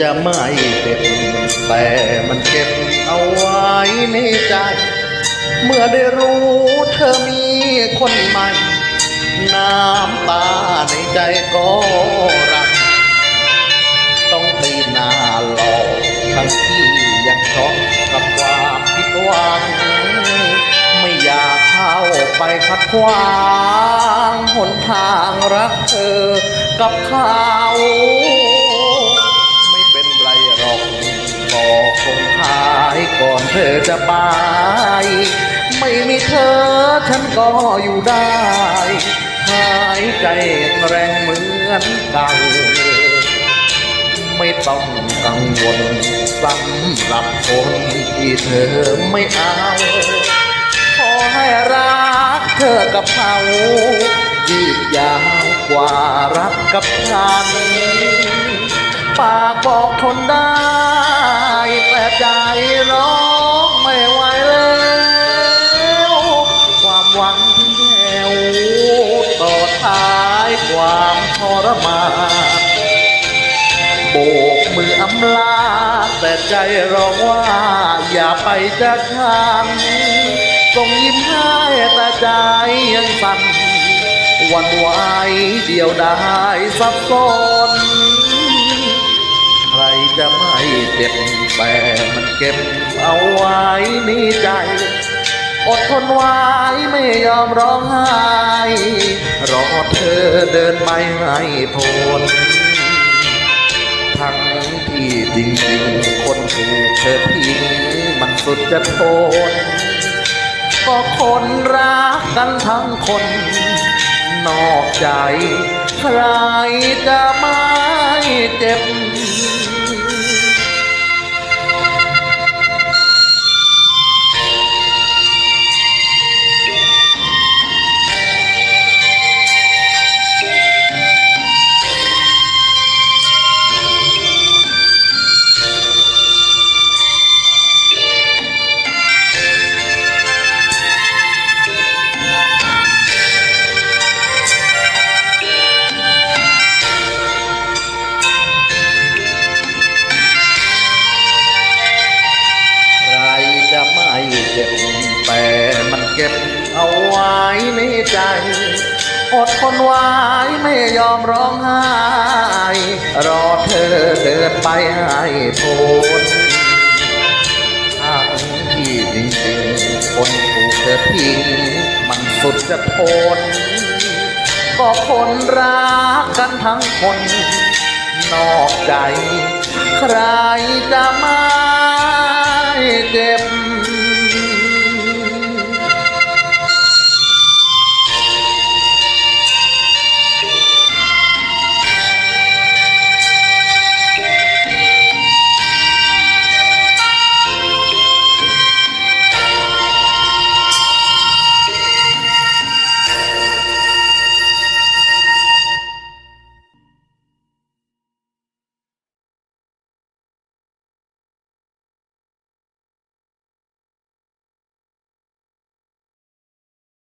จะไม่เจ็บแต่มันเก็บเอาไว้ในใจ เมื่อได้รู้เธอมีคนใหม่ น้ำตาในใจก็รัก ต้องตีหน้าหลอกทั้งที่ยังช็อกกับความผิดหวัง ไม่อยากเข้าไปขัดขวาง หนทางรักเธอกับเขา ก่อนเธอจะไป ไม่มีเธอฉันก็อยู่ได้หายใจแรงเหมือนเก่าไม่ต้องกังวลสำหรับคนที่เธอไม่เอาขอให้รักเธอกับเขายืดยาวกว่ารักกับฉันปากบอกทนได้ ใจร้องไม่ไหวแล้ว ความหวังที่แย่วต่อท้ายความทรมานโบกมืออำลา แต่ใจร้องว่าอย่าไปจากฉันส่งยิ้มให้แต่ใจยังสั่นวันไหวเดียวได้สับสนใคร จะไม่เจ็บแต่มันเก็บเอาไว้ในใจ อดทนไว้ไม่ยอมร้องไห้รอเธอเดินไปให้พ้นทั้งที่จริงๆคนถูกเธอทิ้งมันสุดจะทนก็คนรักกันทั้งคน นอกใจ ใครจะไม่เจ็บ อดทนไว้ไม่ยอมร้องไห้รอเธอเดินไปให้พ้นทั้งที่จริงๆคนถูกเธอทิ้งมันสุดจะทนก็คนรักกันทั้งคน นอกใจ ใครจะไม่เจ็บ